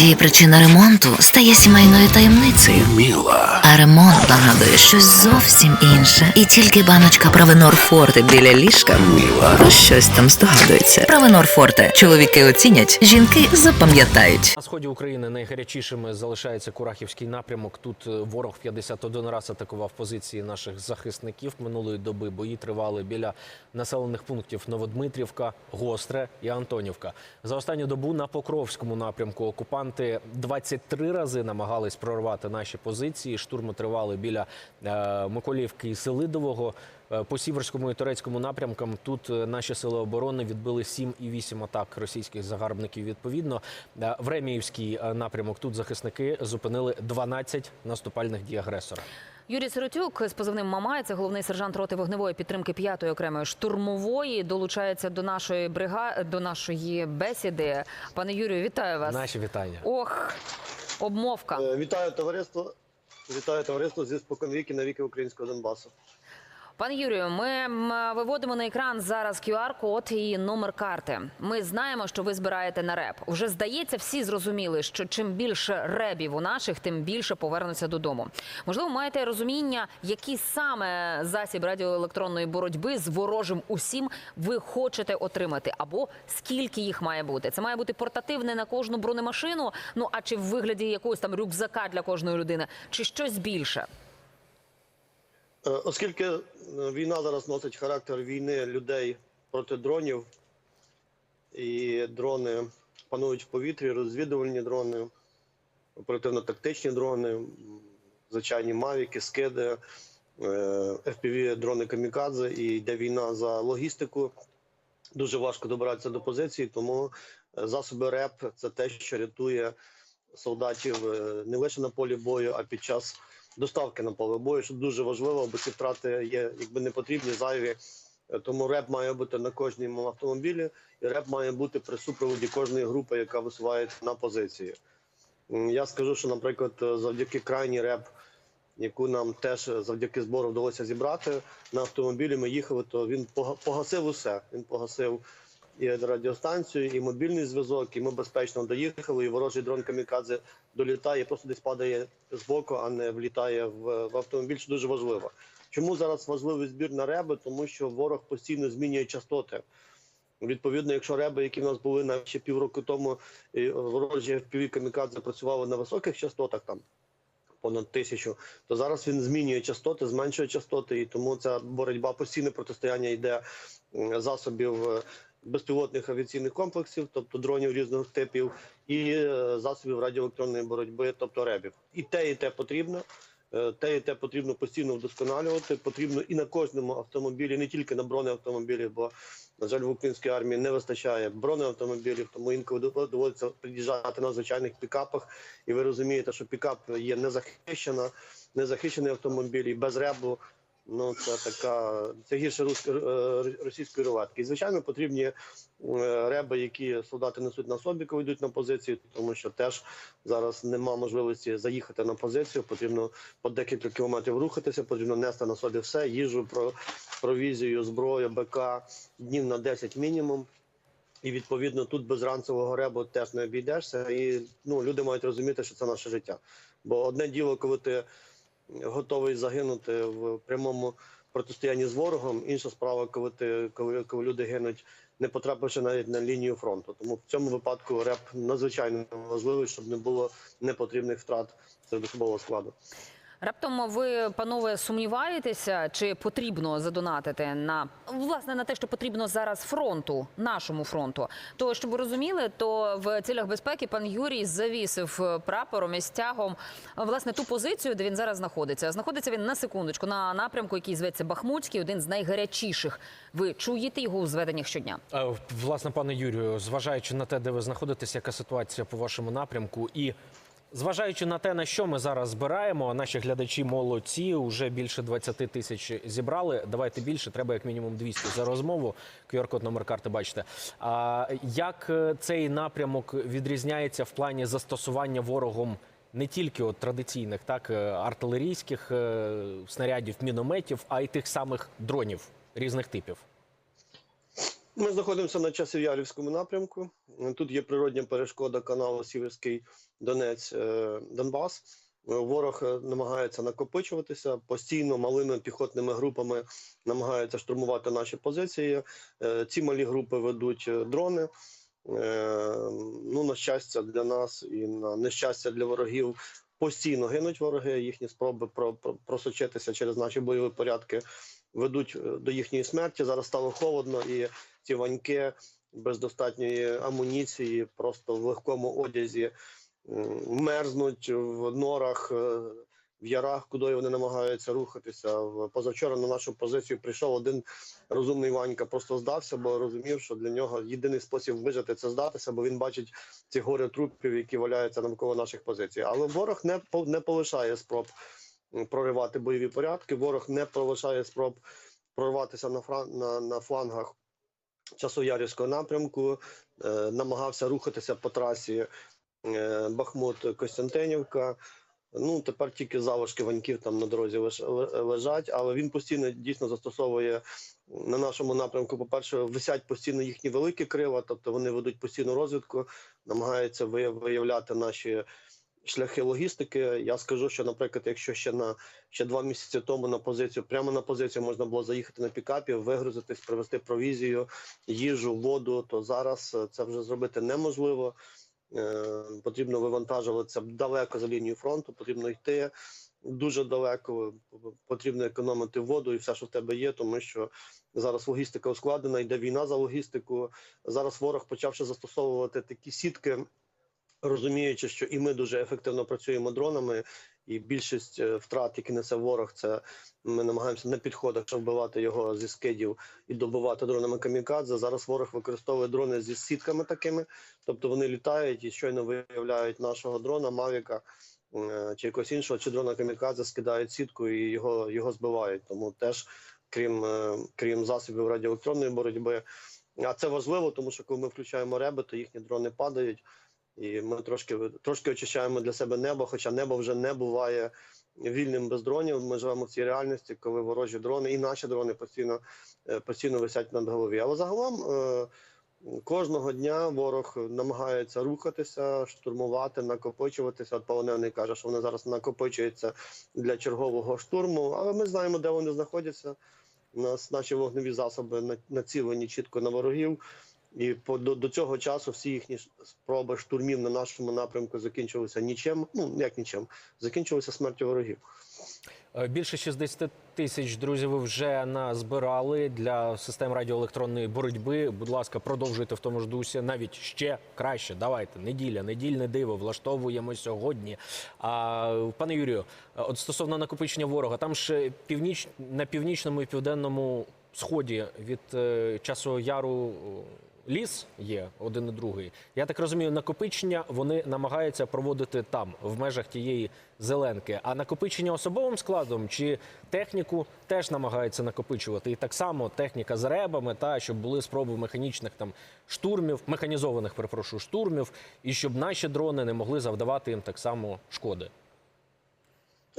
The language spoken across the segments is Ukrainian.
Іноді причина ремонту стає сімейною таємницею. Міла. А ремонт нагадує щось зовсім інше. І тільки баночка Провенор Форте біля ліжка Міла. про щось там здогадується. Провенор Форте. Чоловіки оцінять, жінки запам'ятають. На сході України найгарячішими залишається Курахівський напрямок. Тут е, ворог 51 раз атакував позиції наших захисників минулої доби. Бої тривали біля населених пунктів Новодмитрівка, Гостре і Антонівка. За останню добу на Покровському напрямку окупанти 23 рази намагались прорвати наші позиції. Штурми тривали біля е, Миколівки і Селидового. Е, По сіверському і турецькому напрямкам тут е, наші сили оборони відбили 7 і 8 атак російських загарбників. Відповідно, в Реміївський напрямок тут захисники зупинили 12 наступальних дій агресора. Юрій Сиротюк з позивним Мамай, це головний сержант роти вогневої підтримки 5-ї окремої штурмової, долучається до нашої брига... до нашої бесіди. Пане Юрію, вітаю вас. Наші вітання. Ох, обмовка. Е, Вітаю товариство. Вітаю товариство зі споконвіки на віки українського Донбасу. Пане Юрію, ми виводимо на екран зараз QR-код і номер карти. Ми знаємо, що ви збираєте на реп. Вже здається, всі зрозуміли, що чим більше ребів у наших, тим більше повернуться додому. Можливо, маєте розуміння, який саме засіб радіоелектронної боротьби з ворожим усім ви хочете отримати, або скільки їх має бути. Це має бути портативне на кожну бронемашину. Ну а чи в вигляді якогось там рюкзака для кожної людини, чи щось більше? Е, Оскільки е, війна зараз носить характер війни людей проти дронів, і дрони панують в повітрі, розвідувальні дрони, оперативно-тактичні дрони, звичайні мавіки, скиди, fpv дрони камікадзе, і йде війна за логістику. Дуже важко добиратися до позиції, тому е, засоби РЕП це те, що рятує солдатів е, не лише на полі бою, а під час доставки на поле бою, що дуже важливо, бо ці втрати є якби не потрібні, зайві. Тому реп має бути на кожному автомобілі, і реп має бути при супроводі кожної групи, яка висувається на позиції. Я скажу, що, наприклад, завдяки крайній реп, яку нам теж завдяки збору вдалося зібрати на автомобілі, ми їхали, то він погасив усе. Він погасив і радіостанцію, і мобільний зв'язок, і ми безпечно доїхали. І ворожий дрон камікадзе долітає, просто десь падає збоку, а не влітає в, в автомобіль. Що дуже важливо. Чому зараз важливий збір на реби? Тому що ворог постійно змінює частоти. Відповідно, якщо реби, які в нас були навіть ще півроку тому, ворожі FPV камікадзе працювали на високих частотах, там понад тисячу, то зараз він змінює частоти, зменшує частоти, і тому ця боротьба постійне протистояння йде засобів безпілотних авіаційних комплексів, тобто дронів різних типів, і е, засобів радіоелектронної боротьби, тобто ребів. І те, і те потрібно. Е, Те і те потрібно постійно вдосконалювати. Потрібно і на кожному автомобілі, не тільки на бронеавтомобілі, бо на жаль, в українській армії не вистачає бронеавтомобілів, тому інколи доводиться приїжджати на звичайних пікапах. І ви розумієте, що пікап є незахищена, незахищений автомобіль і без ребу. Ну це така це гірше е, російської рулетки. І звичайно потрібні е, реби, які солдати несуть на собі, коли йдуть на позицію, тому що теж зараз нема можливості заїхати на позицію. Потрібно по декілька кілометрів рухатися, потрібно нести на собі все, їжу, про провізію, зброю, БК днів на 10 мінімум. І відповідно тут без ранцевого ребу теж не обійдешся. І ну люди мають розуміти, що це наше життя. Бо одне діло, коли ти готовий загинути в прямому протистоянні з ворогом, інша справа, коли ти коли, коли люди гинуть, не потрапивши навіть на лінію фронту. Тому в цьому випадку реп надзвичайно важливий, щоб не було непотрібних втрат серед особового складу. Раптом ви, панове, сумніваєтеся, чи потрібно задонатити на власне на те, що потрібно зараз фронту, нашому фронту. То щоб ви розуміли, то в цілях безпеки пан Юрій завісив прапором і стягом власне ту позицію, де він зараз знаходиться. Знаходиться він на секундочку на напрямку, який зветься Бахмутський, один з найгарячіших. Ви чуєте його у зведеннях щодня? Е, Власне, пане Юрію, зважаючи на те, де ви знаходитесь, яка ситуація по вашому напрямку, і зважаючи на те, на що ми зараз збираємо, наші глядачі молодці, вже більше 20 тисяч зібрали. Давайте більше, треба як мінімум 200 за розмову. QR-код номер карти бачите. А як е, цей напрямок відрізняється в плані застосування ворогом? Не тільки от традиційних, так е, артилерійських е, снарядів, мінометів, а й тих самих дронів різних типів. Ми знаходимося на Часів'ярівському напрямку. Тут є природня перешкода каналу Сіверський Донець е, Донбас. Ворог е, намагається накопичуватися постійно малими піхотними групами намагаються штурмувати наші позиції. Е, Ці малі групи ведуть дрони. Ну, на щастя, для нас і на нещастя для ворогів постійно гинуть вороги. Їхні спроби про, про, просочитися через наші бойові порядки ведуть до їхньої смерті. Зараз стало холодно, і ці ваньки без достатньої амуніції, просто в легкому одязі мерзнуть в норах, е, в ярах, куди вони намагаються рухатися. Позавчора на нашу позицію прийшов один розумний Ванька, просто здався, бо розумів, що для нього єдиний спосіб вижити це здатися, бо він бачить ці гори трупів, які валяються навколо наших позицій. Але ворог не не полишає спроб проривати бойові порядки. Ворог не полишає спроб прорватися на фран- на, на флангах Часоярівського напрямку, е, намагався рухатися по трасі е, Бахмут-Костянтинівка. Ну тепер тільки залишки ваньків там на дорозі лежать, але він постійно дійсно застосовує на нашому напрямку. По перше, висять постійно їхні великі крила, тобто вони ведуть постійну розвідку, намагаються вия- виявляти наші шляхи логістики. Я скажу, що, наприклад, якщо ще на ще два місяці тому на позицію, прямо на позицію можна було заїхати на пікапі, вигрузитись, привезти провізію, їжу, воду, то зараз е, це вже зробити неможливо. Е, Потрібно вивантажуватися далеко за лінію фронту, потрібно йти дуже далеко, потрібно економити воду і все, що в тебе є, тому що зараз логістика ускладнена, йде війна за логістику. Зараз ворог почавши застосовувати такі сітки, розуміючи, що і ми дуже ефективно працюємо дронами, і більшість е, втрат, які несе ворог, це ми намагаємося на підходах вбивати його зі скидів і добивати дронами камікадзе. Зараз ворог використовує дрони зі сітками такими, тобто вони літають і щойно виявляють нашого дрона, Мавіка е, чи якогось іншого, чи дрона камікадзе скидають сітку і його, його збивають. Тому теж, крім, е, крім засобів радіоелектронної боротьби. А це важливо, тому що коли ми включаємо реби, то їхні дрони падають, і ми трошки трошки очищаємо для себе небо, хоча небо вже не буває вільним без дронів. Ми живемо в цій реальності, коли ворожі дрони і наші дрони постійно, е, постійно висять над голові. Але загалом е, кожного дня ворог намагається рухатися, штурмувати, накопичуватися. От полонений каже, що вони зараз накопичуються для чергового штурму, але ми знаємо, де вони знаходяться. У нас наші вогневі засоби на- націлені чітко на ворогів. І по до, до цього часу всі їхні спроби штурмів на нашому напрямку закінчилися нічим. Ну як нічим, закінчилися смертю ворогів. Е, Більше 60 тисяч друзів ви вже назбирали для систем радіоелектронної боротьби. Будь ласка, продовжуйте в тому ж дусі. Навіть ще краще. Давайте неділя, недільне диво. Влаштовуємо сьогодні. А пане Юрію, е, от стосовно накопичення ворога, там ж північ на північному і південному сході від е, часу яру. Ліс є один і другий. Я так розумію, накопичення вони намагаються проводити там, в межах тієї зеленки. А накопичення особовим складом чи техніку теж намагаються накопичувати. І так само техніка з ребами, та щоб були спроби механічних там штурмів, механізованих, перепрошую, штурмів, і щоб наші дрони не могли завдавати їм так само шкоди.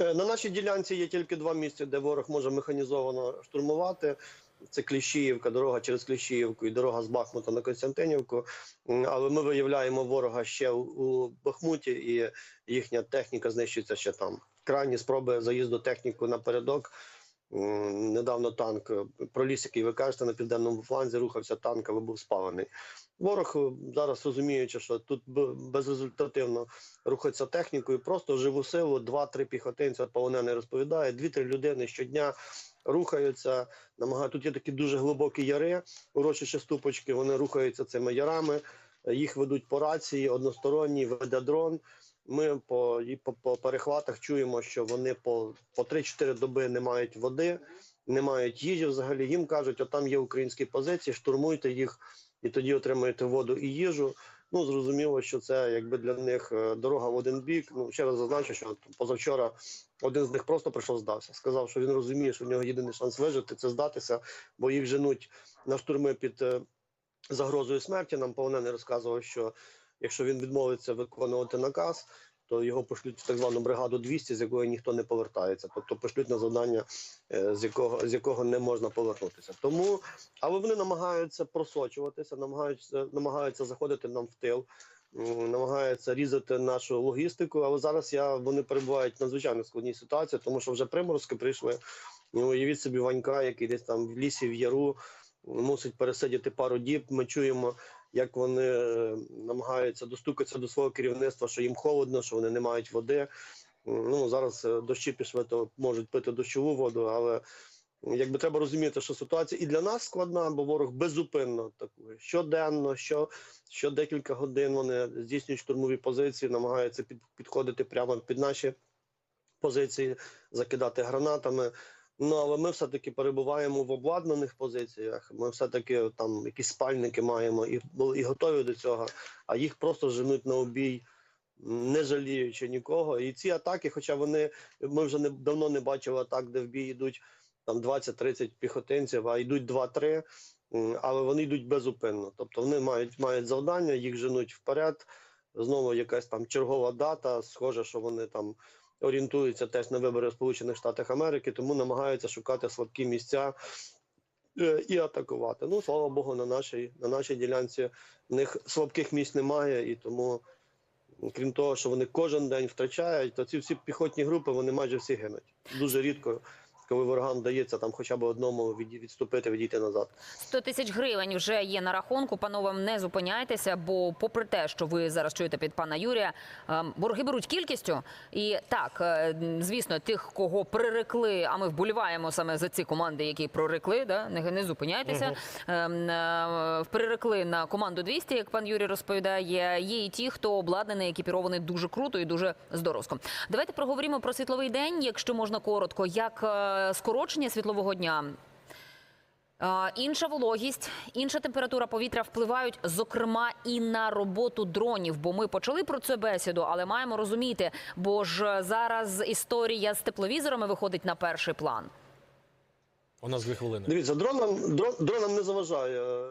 Е, На нашій ділянці є тільки два місця, де ворог може механізовано штурмувати. Це Кліщіївка, дорога через Кліщіївку і дорога з Бахмута на Костянтинівку. Але ми виявляємо ворога ще у- Бахмуті, і їхня техніка знищується ще там. Крайні спроби заїзду техніку напередок. Недавно танк е, проліз, який ви кажете, на південному фланзі рухався танк, але був спалений. Ворог е, зараз розуміючи, що тут безрезультативно рухається технікою, просто живу силу, два-три піхотинця полонений розповідає, дві-три людини щодня рухаються, намагають. Тут є такі дуже глибокі яри, урочищі ступочки, вони рухаються цими ярами, їх ведуть по рації, односторонній, веде дрон. Ми по, і по, по перехватах чуємо, що вони по, по 3-4 доби не мають води, не мають їжі взагалі. Їм кажуть, от там є українські позиції, штурмуйте їх і тоді отримуєте воду і їжу. Ну зрозуміло, що це якби для них е, дорога в один бік. Ну ще раз зазначу, що позавчора один з них просто прийшов здався. Сказав, що він розуміє, що в нього єдиний шанс вижити це здатися, бо їх женуть на штурми під е, загрозою смерті. Нам полонений розказував, що якщо він відмовиться виконувати наказ, то його пошлють в так звану бригаду 200, з якої ніхто не повертається. Тобто пошлють на завдання, е, з якого з якого не можна повернутися. Тому, але вони намагаються просочуватися, намагаються намагаються заходити нам в тил. Намагаються різати нашу логістику, але зараз я вони перебувають в надзвичайно складній ситуації, тому що вже приморозки прийшли. Ну, уявіть собі Ванька, який десь там в лісі в яру мусить пересидіти пару діб. Ми чуємо, як вони е, намагаються достукатися до свого керівництва, що їм холодно, що вони не мають води. Ну зараз е, дощі пішли, то можуть пити дощову воду, але якби треба розуміти, що ситуація і для нас складна, бо ворог безупинно атакує щоденно, що, що декілька годин вони здійснюють штурмові позиції, намагаються під, підходити прямо під наші позиції, закидати гранатами. Ну але ми все-таки перебуваємо в обладнаних позиціях. Ми все-таки там якісь спальники маємо і і готові до цього, а їх просто женуть на обій, не жаліючи нікого. І ці атаки, хоча вони ми вже не давно не бачили атак, де в бій йдуть там 20-30 піхотинців, а йдуть 2-3, але вони йдуть безупинно. Тобто вони мають мають завдання, їх женуть вперед. Знову якась там чергова дата. Схоже, що вони там орієнтуються теж на вибори в Сполучених Штатах Америки, тому намагаються шукати слабкі місця е, і атакувати. Ну слава Богу, на нашій на нашій ділянці в них слабких місць немає, і тому, крім того, що вони кожен день втрачають, то ці всі піхотні групи вони майже всі гинуть. Дуже рідко, коли ворогам вдається там хоча б одному відступити, відійти назад. 100 тисяч гривень вже є на рахунку. Панове, не зупиняйтеся, бо попри те, що ви зараз чуєте під пана Юрія, ем, борги беруть кількістю. І так, е, звісно, тих, кого прирекли, а ми вболіваємо саме за ці команди, які прорекли, да? не, не зупиняйтеся. Е, Прирекли на команду 200, як пан Юрій розповідає. Є і ті, хто обладнаний, екіпірований дуже круто і дуже здоровсько. Давайте проговоримо про світловий день, якщо можна коротко, як е, скорочення світлового дня. Е, Інша вологість, інша температура повітря впливають, зокрема, і на роботу дронів. Бо ми почали про це бесіду, але маємо розуміти, бо ж зараз історія з тепловізорами виходить на перший план. У нас дві хвилини. Дивіться, дронам дрон, дронам не заважає е,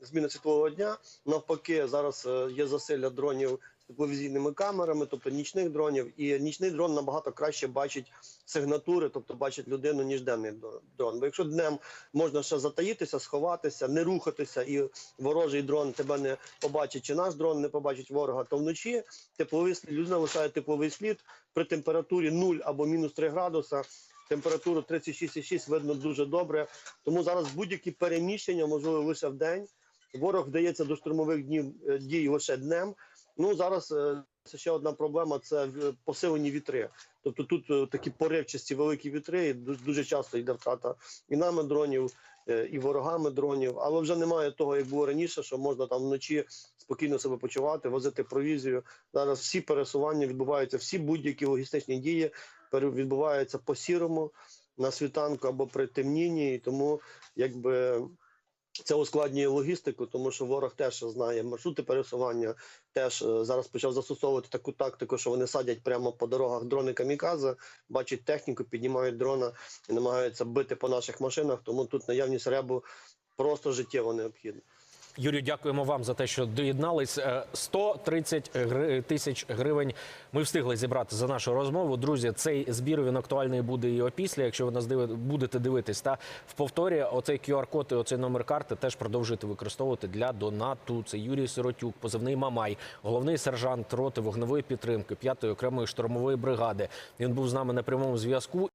зміна світлового дня. Навпаки, зараз е, є засилля дронів тепловізійними камерами, тобто нічних дронів, і нічний дрон набагато краще бачить сигнатури, тобто бачить людину, ніж денний дро- дрон. Бо якщо днем можна ще затаїтися, сховатися, не рухатися, і ворожий дрон тебе не побачить, чи наш дрон не побачить ворога, то вночі тепловий слід людина лишає тепловий слід при температурі 0 або мінус 3 градуса. Температуру 36,6 видно дуже добре. Тому зараз будь-які переміщення можливо лише в день. Ворог вдається до штурмових днів е, дій лише днем. Ну зараз е, це ще одна проблема це посилені вітри. Тобто тут е, такі поривчасті великі вітри, і дуже часто йде втрата і нами дронів, е, і ворогами дронів. Але вже немає того, як було раніше, що можна там вночі спокійно себе почувати, возити провізію. Зараз всі пересування відбуваються, всі будь-які логістичні дії відбуваються по сірому на світанку або при темнінні, і тому якби. Це ускладнює логістику, тому що ворог теж знає маршрути пересування. Теж е, зараз почав застосовувати таку тактику, що вони садять прямо по дорогах дрони камікази, бачать техніку, піднімають дрона і намагаються бити по наших машинах. Тому тут наявність ребу просто життєво необхідна. Юрію, дякуємо вам за те, що доєднались. Е, 130 тисяч гривень ми встигли зібрати за нашу розмову. Друзі, цей збір він актуальний буде і опісля. Якщо ви нас будете дивитись, та в повторі оцей QR-код і оцей номер карти теж продовжуйте використовувати для донату. Це Юрій Сиротюк, позивний Мамай, головний сержант роти вогневої підтримки 5-ї окремої штурмової бригади. Він був з нами на прямому зв'язку.